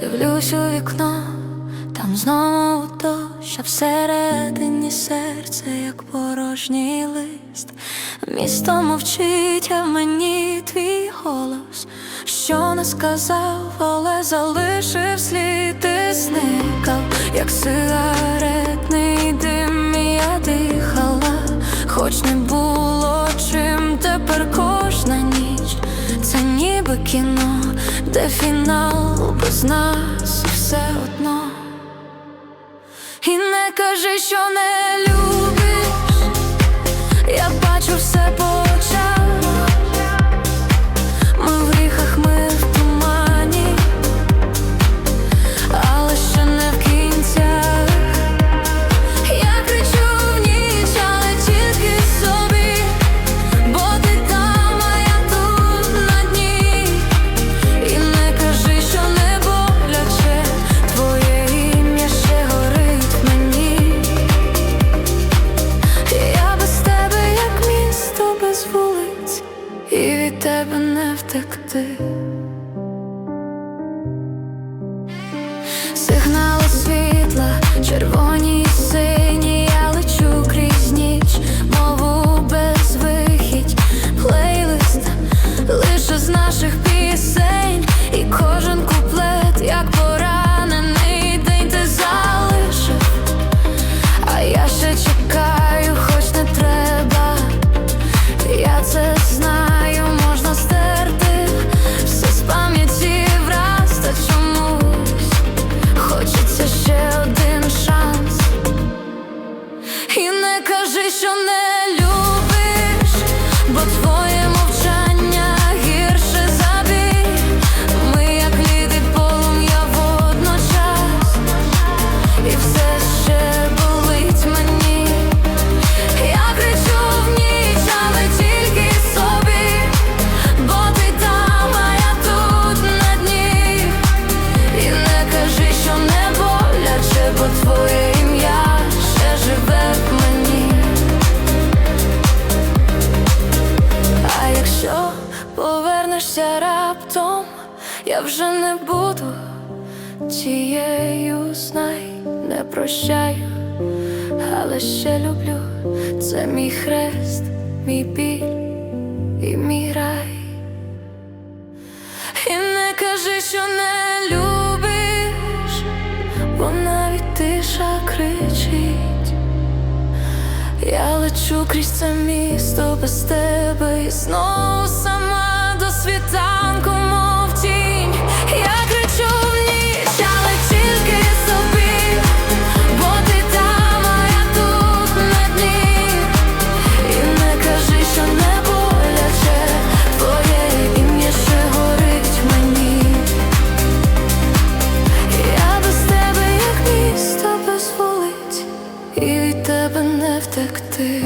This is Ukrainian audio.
Дивлюсь у вікно, там знову дощ, а всередині серце, як порожній лист. Місто мовчить, а в мені твій голос, що не сказав, але залишив слід і зникав, як сигаретний дим, я дихала, хоч не було чим тепер кожна ніч. Це ніби кіно, де фінал без нас все одно. І не кажи, що не любиш, я бачу все по тебе не втекти. Сигнали світла, червоні і сині, я лечу крізь ніч, мову безвихідь, плейлист лише з наших пісень, і кожен куплет, як поранений день ти залишив, а я ще чекаю, що не повернешся раптом, я вже не буду тією, знай, не прощаю, але ще люблю. Це мій хрест, мій біль і мій рай. І не кажи, що не любиш, бо навіть тиша кричить. Я лечу крізь це місто без тебе і знову сама до світанку, мов тінь. Я кричу в ніч, але тільки собі, бо ти там, а я тут на дні. І не кажи, що не боляче, твоє ім'я ще горить мені. Я без тебе, як місто без вулиць, і від тебе не втекти.